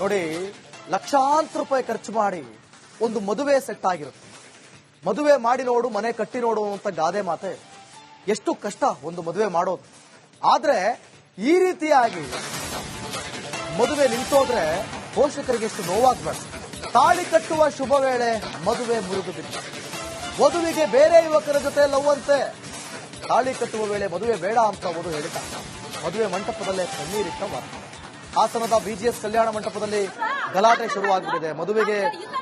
ನೋಡಿ, ಲಕ್ಷಾಂತರ ರೂಪಾಯಿ ಖರ್ಚು ಮಾಡಿ ಒಂದು ಮದುವೆ ಸೆಟ್ ಆಗಿರುತ್ತೆ. ಮದುವೆ ಮಾಡಿ ನೋಡು ಮನೆ ಕಟ್ಟಿ ನೋಡು ಅಂತ ಗಾದೆ ಮಾತೆ, ಎಷ್ಟು ಕಷ್ಟ ಒಂದು ಮದುವೆ ಮಾಡೋದು. ಆದ್ರೆ, ಈ ರೀತಿಯಾಗಿ ಮದುವೆ ನಿಂತೋದ್ರೆ ಪೋಷಕರಿಗೆ ಎಷ್ಟು ನೋವಾಗ್ಬಾರ್ದು ತಾಳಿ ಕಟ್ಟುವ ಶುಭ ವೇಳೆ ಮದುವೆ ಬಿತ್ತು ವಧುವಿಗೆ ಬೇರೆ ಯುವಕರ ಜೊತೆ ಲವ್ ಅಂತೆ. ತಾಳಿ ಕಟ್ಟುವ ವೇಳೆ ಮದುವೆ ಬೇಡ ಅಂತ ವಧು ಹೇಳಿದ. ಮದುವೆ ಮಂಟಪದಲ್ಲೇ ಕಣ್ಣೀರಿಟ್ಟ ವಾರ್ತೆ. ಹಾಸನದ ಬಿಜಿಎಸ್ ಕಲ್ಯಾಣ ಮಂಟಪದಲ್ಲಿ ಗಲಾಟೆ ಶುರುವಾಗ್ಬಿಟ್ಟಿದೆ. ಮದುವೆಗೆ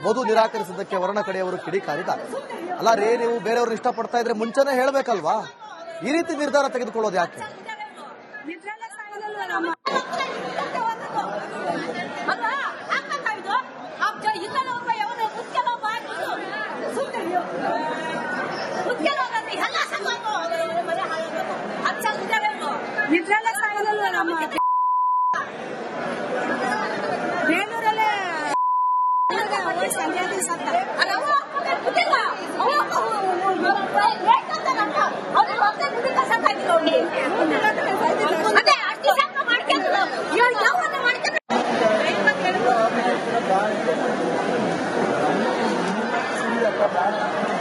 ಮಧು ನಿರಾಕರಿಸಿದ್ದಕ್ಕೆ ವರ್ಣ ಕಡೆಯವರು ಕಿಡಿಕಾರಿದ್ದಾರೆ. ಅಲ್ಲ ರೇ, ನೀವು ಬೇರೆಯವರು ಇಷ್ಟಪಡ್ತಾ ಇದ್ರೆ ಮುಂಚೆನೇ ಹೇಳಬೇಕಲ್ವಾ? ಈ ರೀತಿ ನಿರ್ಧಾರ ತೆಗೆದುಕೊಳ್ಳೋದು ಯಾಕೆ? ನಿದ್ರೆಲ್ಲ ಸಾಗಲ್ಲ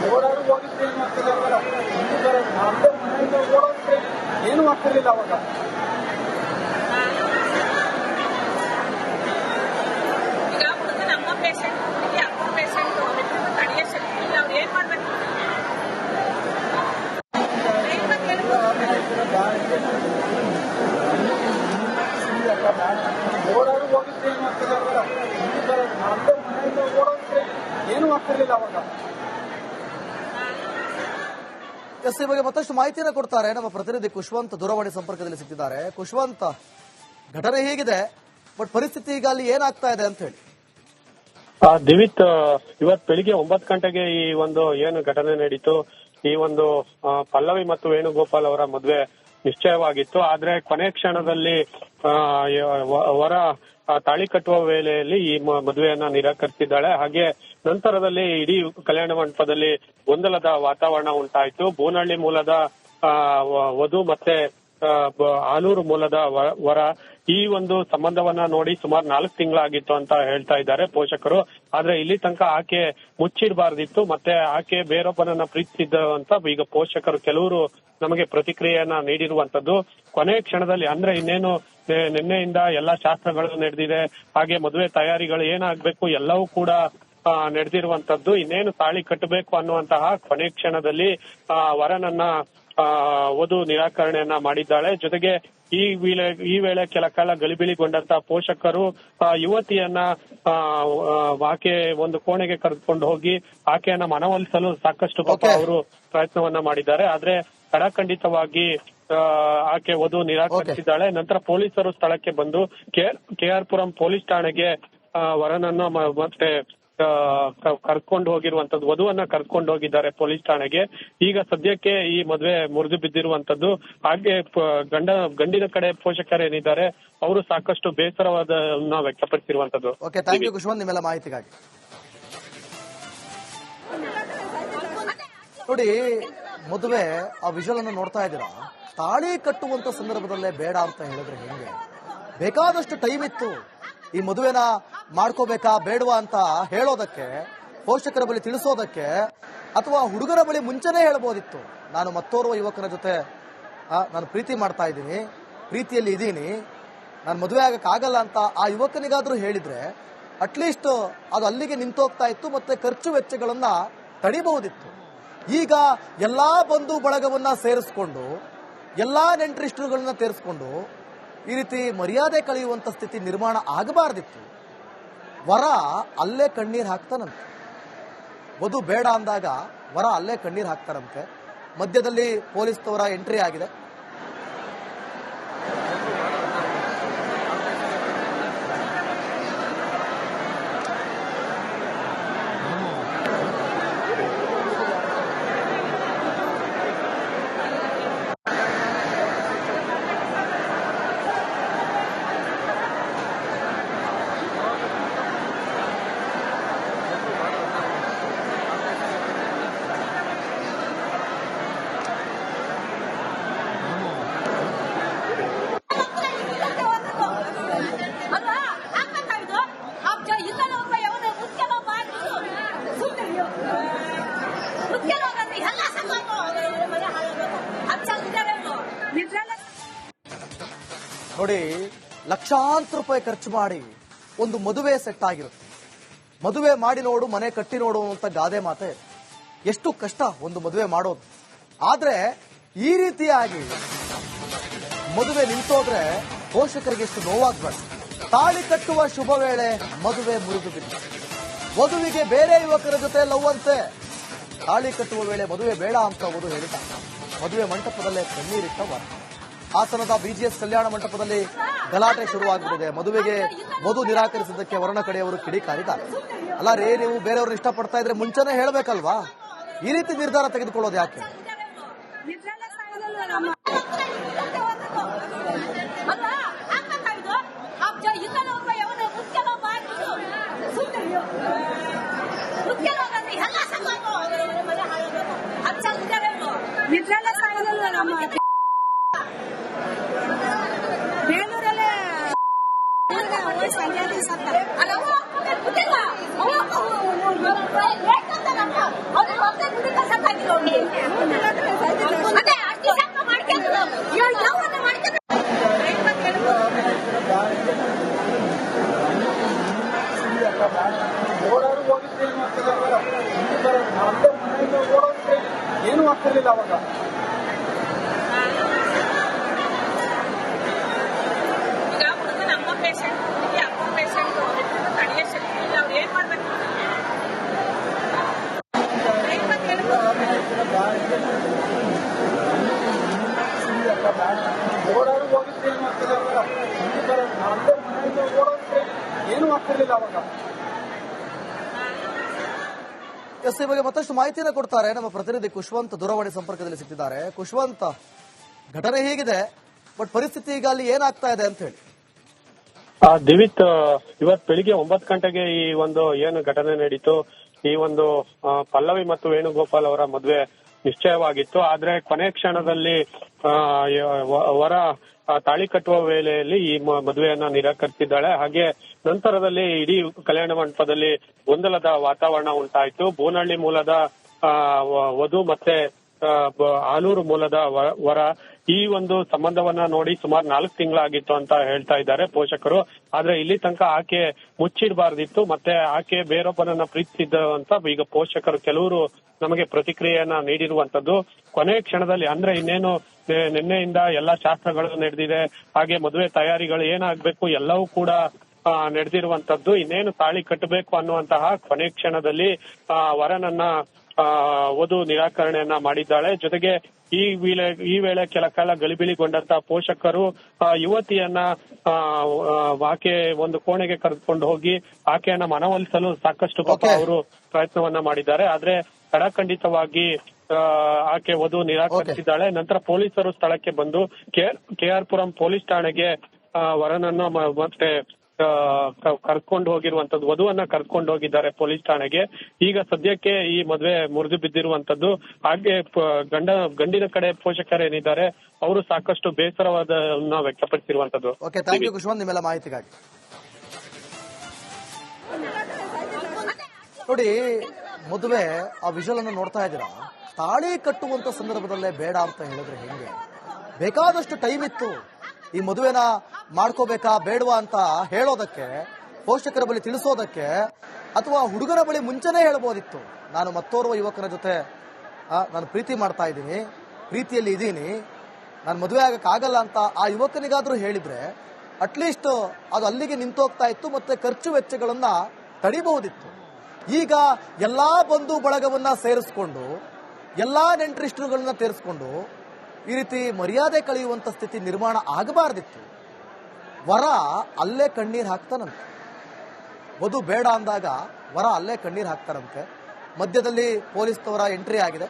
ಓಡಾಡಿ ಹೋಗಿದ್ರೆ ಏನು ಮನೆಯಿಂದ ಓಡೋದ್ರೆ ಅವಾಗ ನಮ್ಮ ಪೇಷಂಟ್ ತಡೆಯೋ ಶಕ್ತಿ ಇಲ್ಲ ಅವ್ರು ಏನ್ ಮಾಡ್ಬೇಕು ಧೈರ್ಯವಾಗಿ ಹೇಳ್ಬೇಕು. ಓಡಾಡಿ ಹೋಗಿದ್ರೆ ಏನು ಆಗ್ತಿಲ್ಲ ಅರ್ಧ ಮನೆಯಿಂದ ಓಡೋದ್ರೆ ಏನೂ ಆಗ್ತಿರ್ಲಿಲ್ಲ ಅವಾಗ ಎಸ್ ಈ ಬಗ್ಗೆ ಮತ್ತಷ್ಟು ಮಾಹಿತಿಯನ್ನು ಕೊಡ್ತಾರೆ. ನಮ್ಮ ಪ್ರತಿನಿಧಿ ಖುಷ್ವಂತ್ ದೂರವಾಣಿ ಸಂಪರ್ಕದಲ್ಲಿ ಸಿಕ್ಕಿದ್ದಾರೆ. ಕುಶವಂತ ಘಟನೆ ಹೇಗಿದೆ, ಬಟ್ ಪರಿಸ್ಥಿತಿ ಈಗ ಅಲ್ಲಿ ಏನಾಗ್ತಾ ಇದೆ ಅಂತ ಹೇಳಿ. ದಿವಿತ್ ಇವತ್ ಬೆಳಿಗ್ಗೆ ಒಂಬತ್ತು ಗಂಟೆಗೆ ಈ ಒಂದು ಏನು ಘಟನೆ ನಡೀತು, ಈ ಒಂದು ಪಲ್ಲವಿ ಮತ್ತು ವೇಣುಗೋಪಾಲ್ ಅವರ ಮದುವೆ ನಿಶ್ಚಯವಾಗಿತ್ತು. ಆದ್ರೆ ಕೊನೆ ಕ್ಷಣದಲ್ಲಿ ವರ ತಾಳಿ ಕಟ್ಟುವ ವೇಳೆಯಲ್ಲಿ ಈ ಮದುವೆಯನ್ನ ನಿರಾಕರಿಸಿದ್ದಾಳೆ. ಹಾಗೆ ನಂತರದಲ್ಲಿ ಇಡೀ ಕಲ್ಯಾಣ ಮಂಟಪದಲ್ಲಿ ಗೊಂದಲದ ವಾತಾವರಣ ಉಂಟಾಯಿತು. ಬೋನಹಳ್ಳಿ ಮೂಲದ ಆ, ವಧು ಮತ್ತೆ ಆ, ಆಲೂರು ಮೂಲದ ವರ ಈ ಒಂದು ಸಂಬಂಧವನ್ನ ನೋಡಿ ಸುಮಾರು ನಾಲ್ಕು ತಿಂಗಳಾಗಿತ್ತು ಅಂತ ಹೇಳ್ತಾ ಇದ್ದಾರೆ ಪೋಷಕರು. ಆದ್ರೆ ಇಲ್ಲಿ ತನಕ ಆಕೆ ಮುಚ್ಚಿಡಬಾರ್ದಿತ್ತು. ಮತ್ತೆ ಆಕೆ ಬೇರೊಬ್ಬನನ್ನ ಪ್ರೀತಿಸಿದ್ದ ಅಂತ ಈಗ ಪೋಷಕರು ಕೆಲವರು ನಮಗೆ ಪ್ರತಿಕ್ರಿಯೆಯನ್ನ ನೀಡಿರುವಂತದ್ದು. ಕೊನೆ ಕ್ಷಣದಲ್ಲಿ ಅಂದ್ರೆ ಇನ್ನೇನು ನಿನ್ನೆಯಿಂದ ಎಲ್ಲಾ ಶಾಸ್ತ್ರಗಳು ನಡೆದಿದೆ. ಹಾಗೆ ಮದುವೆ ತಯಾರಿಗಳು ಏನಾಗಬೇಕು ಎಲ್ಲವೂ ಕೂಡ ನಡೆದಿರುವಂತದ್ದು. ಇನ್ನೇನು ತಾಳಿ ಕಟ್ಟಬೇಕು ಅನ್ನುವಂತಹ ಕೊನೆ ಕ್ಷಣದಲ್ಲಿ ಆ, ವರನನ್ನ ಆ, ವಧು ನಿರಾಕರಣೆಯನ್ನ ಮಾಡಿದ್ದಾಳೆ. ಜೊತೆಗೆ ಈ ವೇಳೆ ಈ ವೇಳೆ ಕೆಲ ಕಾಲ ಗಲಿಬಿಲಿಗೊಂಡಂತ ಪೋಷಕರು ಆ, ಯುವತಿಯನ್ನ ಆಕೆ ಒಂದು ಕೋಣೆಗೆ ಕರೆದುಕೊಂಡು ಹೋಗಿ ಆಕೆಯನ್ನ ಮನವೊಲಿಸಲು ಸಾಕಷ್ಟು ಪಾಪ ಅವರು ಪ್ರಯತ್ನವನ್ನ ಮಾಡಿದ್ದಾರೆ. ಆದ್ರೆ ಖಡಖಂಡಿತವಾಗಿ ಆ, ಆಕೆ ವಧು ನಿರಾಕರಿಸಿದ್ದಾಳೆ. ನಂತರ ಪೊಲೀಸರು ಸ್ಥಳಕ್ಕೆ ಬಂದು ಕೆ ಆರ್ ಪುರಂ ಪೊಲೀಸ್ ಠಾಣೆಗೆ ವರನನ್ನ ಮತ್ತೆ ಕರ್ಕೊಂಡು ಹೋಗಿರುವಂತದ್ದು ವಧುವನ್ನ ಕರ್ಕೊಂಡು ಹೋಗಿದ್ದಾರೆ ಪೊಲೀಸ್ ಠಾಣೆಗೆ. ಈಗ ಸದ್ಯಕ್ಕೆ ಈ ಮದುವೆ ಮುರಿದು ಬಿದ್ದಿರುವಂತದ್ದು ಹಾಗೆ ಗಂಡ ಗಂಡಿನ ಕಡೆ ಪೋಷಕರೇನಿದ್ದಾರೆ ಅವರು ಸಾಕಷ್ಟು ಬೇಸರವಾದ ವ್ಯಕ್ತಪಡಿಸಿರುವಂತದ್ದು. ನಿಮ್ಮೆಲ್ಲ ಮಾಹಿತಿಗಾಗಿ. ನೋಡಿ ಮದುವೆ, ಆ ವಿಜುವಲ್ ಅನ್ನು ನೋಡ್ತಾ ಇದ್ದೀರಾ? ತಾಳಿ ಕಟ್ಟುವಂತ ಸಂದರ್ಭದಲ್ಲೇ ಬೇಡ ಅಂತ ಹೇಳಿದ್ರೆ ಹೆಂಗೆ? ಬೇಕಾದಷ್ಟು ಟೈಮ್ ಇತ್ತು. ಈ ಮದುವೆನ ಮಾಡ್ಕೋಬೇಕಾ, ಬೇಡವಾ ಅಂತ ಹೇಳೋದಕ್ಕೆ, ಪೋಷಕರ ಬಳಿ ತಿಳಿಸೋದಕ್ಕೆ, ಅಥವಾ ಹುಡುಗರ ಬಳಿ ಮುಂಚೆನೇ ಹೇಳ್ಬೋದಿತ್ತು. ನಾನು ಮತ್ತೋರ್ವ ಯುವಕನ ಜೊತೆ ನಾನು ಪ್ರೀತಿ ಮಾಡ್ತಾ ಇದ್ದೀನಿ, ಪ್ರೀತಿಯಲ್ಲಿ ಇದ್ದೀನಿ, ನಾನು ಮದುವೆ ಆಗಕ್ಕಾಗಲ್ಲ ಅಂತ ಆ ಯುವಕನಿಗಾದ್ರೂ ಹೇಳಿದ್ರೆ ಅಟ್ಲೀಸ್ಟ್ ಅದು ಅಲ್ಲಿಗೆ ನಿಂತೋಗ್ತಾ ಇತ್ತು, ಮತ್ತೆ ಖರ್ಚು ವೆಚ್ಚಗಳನ್ನ ತಡಿಬಹುದಿತ್ತು. ಈಗ ಎಲ್ಲ ಬಂಧು ಬಳಗವನ್ನ ಸೇರಿಸ್ಕೊಂಡು, ಎಲ್ಲ ನೆಂಟರಿಷ್ಟರುಗಳನ್ನ ಸೇರಿಸ್ಕೊಂಡು ಈ ರೀತಿ ಮರ್ಯಾದೆ ಕಳೆಯುವಂತ ಸ್ಥಿತಿ ನಿರ್ಮಾಣ ಆಗಬಾರ್ದಿತ್ತು. ವರ ಅಲ್ಲೇ ಕಣ್ಣೀರ್ ಹಾಕ್ತಾನಂತೆ. ವಧು ಬೇಡ ಅಂದಾಗ ವರ ಅಲ್ಲೇ ಕಣ್ಣೀರ್ ಹಾಕ್ತಾರಂತೆ. ಮಧ್ಯದಲ್ಲಿ ಪೊಲೀಸ್ನವರ ಎಂಟ್ರಿ ಆಗಿದೆ. ನೋಡಿ, ಲಕ್ಷಾಂತರ ರೂಪಾಯಿ ಖರ್ಚು ಮಾಡಿ ಒಂದು ಮದುವೆ ಸೆಟ್ ಆಗಿರುತ್ತೆ. ಮದುವೆ ಮಾಡಿ ನೋಡು ಮನೆ ಕಟ್ಟಿ ನೋಡು ಅಂತ ಗಾದೆ ಮಾತೆ, ಎಷ್ಟು ಕಷ್ಟ ಒಂದು ಮದುವೆ ಮಾಡೋದು. ಆದ್ರೆ, ಈ ರೀತಿಯಾಗಿ ಮದುವೆ ನಿಂತೋದ್ರೆ ಪೋಷಕರಿಗೆ ಎಷ್ಟು ನೋವಾಗ್ಬಾರ್ದು ತಾಳಿ ಕಟ್ಟುವ ಶುಭ ವೇಳೆ ಮದುವೆ ಮುರಿದು ಬಿದ್ದು ವಧುವಿಗೆ ಬೇರೆ ಯುವಕರ ಜೊತೆ ಲವ್ ಅಂತೆ. ತಾಳಿ ಕಟ್ಟುವ ವೇಳೆ ಮದುವೆ ಬೇಡ ಅಂತ ವಧು ಹೇಳಿದ ಮದುವೆ ಮಂಟಪದಲ್ಲೇ ಕಣ್ಣೀರಿಟ್ಟ ವರ ಹಾಸನದ ಬಿಜಿಎಸ್ ಕಲ್ಯಾಣ ಮಂಟಪದಲ್ಲಿ ಗಲಾಟೆ ಶುರುವಾಗ್ಬಿಟ್ಟಿದೆ. ಮದುವೆಗೆ ಮಧು ನಿರಾಕರಿಸಿದ್ದಕ್ಕೆ ವರ್ಣ ಕಡೆಯವರು ಕಿಡಿಕಾರಿದ್ದಾರೆ. ಅಲ್ಲ ರೇ, ನೀವು ಬೇರೆಯವರು ಇಷ್ಟಪಡ್ತಾ ಇದ್ರೆ ಮುಂಚೆನೇ ಹೇಳಬೇಕಲ್ವಾ? ಈ ರೀತಿ ನಿರ್ಧಾರ ತೆಗೆದುಕೊಳ್ಳೋದು ಯಾಕೆ? ನಿದ್ರೆಲ್ಲ ಓಡಾಡಿ ಹೋಗಿದ್ರೆ ಏನು ಓಡೋದ್ರೆ ಏನೂ ಆಗ್ತಿರ್ಲಿಲ್ಲ ಅವಾಗ. ನಮ್ಮ ಪೇಷಂಟ್ ಅಪ್ಪ ಪೇಷಂಟ್ ಶಕ್ತಿ ಇಲ್ಲ. ಅವ್ರು ಏನ್ ಮಾಡ್ಬೇಕು ಓಡಾಡಿ ಹೋಗಿದ್ರೆ ಏನು ಆಗ್ತಿಲ್ಲ ಅಲ್ಲೇ ಮನೆಯಿಂದ ಓಡೋದ್ರೆ ಏನೂ ಆಗ್ತಿರ್ಲಿಲ್ಲ ಅವಾಗ ಎಸ್ ಈ ಬಗ್ಗೆ ಮತ್ತಷ್ಟು ಮಾಹಿತಿಯನ್ನು ಕೊಡ್ತಾರೆ. ನಮ್ಮ ಪ್ರತಿನಿಧಿ ಕುಶ್ವಂತ್ ದೂರವಾಣಿ ಸಂಪರ್ಕದಲ್ಲಿ ಸಿಕ್ಕಿದ್ದಾರೆ. ಕುಶ್ವಂತ್ ಘಟನೆ ಹೇಗಿದೆ? ಬಟ್ ಪರಿಸ್ಥಿತಿ ಈಗ ಅಲ್ಲಿ ಏನಾಗ್ತಾ ಇದೆ ಅಂತ ಹೇಳಿ. ದಿವಿತ್ ಇವತ್ ಬೆಳಿಗ್ಗೆ ಒಂಬತ್ತು ಗಂಟೆಗೆ ಈ ಒಂದು ಏನು ಘಟನೆ ನಡೀತು, ಈ ಒಂದು ಪಲ್ಲವಿ ಮತ್ತು ವೇಣುಗೋಪಾಲ್ ಅವರ ಮದುವೆ ನಿಶ್ಚಯವಾಗಿತ್ತು. ಆದ್ರೆ ಕೊನೆ ಕ್ಷಣದಲ್ಲಿ ವರ ತಾಳಿ ಕಟ್ಟುವ ವೇಳೆಯಲ್ಲಿ ಈ ಮದುವೆಯನ್ನ ನಿರಾಕರಿಸಿದ್ದಾಳೆ. ಹಾಗೆ ನಂತರದಲ್ಲಿ ಇಡೀ ಕಲ್ಯಾಣ ಮಂಟಪದಲ್ಲಿ ಗೊಂದಲದ ವಾತಾವರಣ ಉಂಟಾಯಿತು. ಬೋನಹಳ್ಳಿ ಮೂಲದ ಆ, ವಧು ಮತ್ತೆ ಆ, ಆಲೂರು ಮೂಲದ ವರ ಈ ಒಂದು ಸಂಬಂಧವನ್ನ ನೋಡಿ ಸುಮಾರು ನಾಲ್ಕು ತಿಂಗಳಾಗಿತ್ತು ಅಂತ ಹೇಳ್ತಾ ಇದ್ದಾರೆ ಪೋಷಕರು. ಆದ್ರೆ ಇಲ್ಲಿ ತನಕ ಆಕೆ ಮುಚ್ಚಿಡಬಾರ್ದಿತ್ತು. ಮತ್ತೆ ಆಕೆ ಬೇರೊಬ್ಬನನ್ನ ಪ್ರೀತಿಸಿದ್ದ ಅಂತ ಈಗ ಪೋಷಕರು ಕೆಲವರು ನಮಗೆ ಪ್ರತಿಕ್ರಿಯೆಯನ್ನ ನೀಡಿರುವಂತದ್ದು ಕೊನೆ ಕ್ಷಣದಲ್ಲಿ ಅಂದ್ರೆ ಇನ್ನೇನು ನಿನ್ನೆಯಿಂದ ಎಲ್ಲಾ ಶಾಸ್ತ್ರಗಳು ನಡೆದಿದೆ. ಹಾಗೆ ಮದುವೆ ತಯಾರಿಗಳು ಏನಾಗ್ಬೇಕು ಎಲ್ಲವೂ ಕೂಡ ನಡೆದಿರುವಂತದ್ದು ಇನ್ನೇನು ತಾಳಿ ಕಟ್ಟಬೇಕು ಅನ್ನುವಂತಹ ಕೊನೆ ಕ್ಷಣದಲ್ಲಿ ವರನನ್ನ ವಧು ನಿರಾಕರಣೆಯನ್ನ ಮಾಡಿದ್ದಾಳೆ. ಜೊತೆಗೆ ಈ ವೇಳೆ ಈ ವೇಳೆ ಕೆಲ ಕಾಲ ಗಲಿಬಿಲಿಗೊಂಡಂತ ಪೋಷಕರು ಯುವತಿಯನ್ನ ಆಕೆ ಒಂದು ಕೋಣೆಗೆ ಕರೆದುಕೊಂಡು ಹೋಗಿ ಆಕೆಯನ್ನ ಮನವೊಲಿಸಲು ಸಾಕಷ್ಟು ಪಾಪ ಅವರು ಪ್ರಯತ್ನವನ್ನ ಮಾಡಿದ್ದಾರೆ. ಆದ್ರೆ ಖಡಖಂಡಿತವಾಗಿ ಆ, ಆಕೆ ವಧು ನಿರಾಕರಿಸಿದ್ದಾಳೆ. ನಂತರ ಪೊಲೀಸರು ಸ್ಥಳಕ್ಕೆ ಬಂದು ಕೆ ಆರ್ ಪುರಂ ಪೊಲೀಸ್ ಠಾಣೆಗೆ ಆ, ವರನನ್ನು ಮತ್ತೆ ಕರ್ಕೊಂಡು ಹೋಗಿರುವಂತದ್ದು ವಧುವನ್ನ ಕರ್ಕೊಂಡು ಹೋಗಿದ್ದಾರೆ ಪೊಲೀಸ್ ಠಾಣೆಗೆ. ಈಗ ಸದ್ಯಕ್ಕೆ ಈ ಮದುವೆ ಮುರಿದು ಬಿದ್ದಿರುವಂತದ್ದು ಹಾಗೆ ಗಂಡ, ಗಂಡಿನ ಕಡೆ ಪೋಷಕರೇನಿದ್ದಾರೆ ಅವರು ಸಾಕಷ್ಟು ಬೇಸರವಾದ ವ್ಯಕ್ತಪಡಿಸಿರುವಂತದ್ದು ಓಕೆ ಥ್ಯಾಂಕ್ ಯು ಮಾಹಿತಿಗಾಗಿ. ನೋಡಿ, ಮದುವೆ, ಆ ವಿಜುವಲ್ ಅನ್ನು ನೋಡ್ತಾ ಇದ್ದೀರಾ? ತಾಳಿ ಕಟ್ಟುವಂತ ಸಂದರ್ಭದಲ್ಲೇ ಬೇಡ ಅಂತ ಹೇಳಿದ್ರೆ ಹೆಂಗೆ? ಬೇಕಾದಷ್ಟು ಟೈಮ್ ಇತ್ತು. ಈ ಮದುವೆನ ಮಾಡ್ಕೋಬೇಕಾ ಬೇಡವಾ ಅಂತ ಹೇಳೋದಕ್ಕೆ, ಪೋಷಕರ ಬಳಿ ತಿಳಿಸೋದಕ್ಕೆ ಅಥವಾ ಹುಡುಗರ ಬಳಿ ಮುಂಚೆನೇ ಹೇಳ್ಬೋದಿತ್ತು. ನಾನು ಮತ್ತೋರ್ವ ಯುವಕರ ಜೊತೆ ನಾನು ಪ್ರೀತಿ ಮಾಡ್ತಾ ಇದ್ದೀನಿ, ಪ್ರೀತಿಯಲ್ಲಿ ಇದ್ದೀನಿ, ನಾನು ಮದುವೆ ಆಗಕ್ಕಾಗಲ್ಲ ಅಂತ ಆ ಯುವಕನಿಗಾದ್ರೂ ಹೇಳಿದ್ರೆ ಅಟ್ಲೀಸ್ಟ್ ಅದು ಅಲ್ಲಿಗೆ ನಿಂತೋಗ್ತಾ ಇತ್ತು ಮತ್ತೆ ಖರ್ಚು ವೆಚ್ಚಗಳನ್ನ ತಡಿಬಹುದಿತ್ತು. ಈಗ ಎಲ್ಲಾ ಬಂಧು ಬಳಗವನ್ನ ಸೇರಿಸ್ಕೊಂಡು, ಎಲ್ಲಾ ನೆಂಟರಿಷ್ಟರುಗಳನ್ನ ಸೇರಿಸ್ಕೊಂಡು ಈ ರೀತಿ ಮರ್ಯಾದೆ ಕಳೆಯುವಂತ ಸ್ಥಿತಿ ನಿರ್ಮಾಣ ಆಗಬಾರ್ದಿತ್ತು. ವರ ಅಲ್ಲೇ ಕಣ್ಣೀರು ಹಾಕ್ತಾನಂತೆ. ವಧು ಬೇಡ ಅಂದಾಗ ವರ ಅಲ್ಲೇ ಕಣ್ಣೀರು ಹಾಕ್ತಾರಂತೆ ಮಧ್ಯದಲ್ಲಿ ಪೊಲೀಸ್ನವರ ಎಂಟ್ರಿ ಆಗಿದೆ.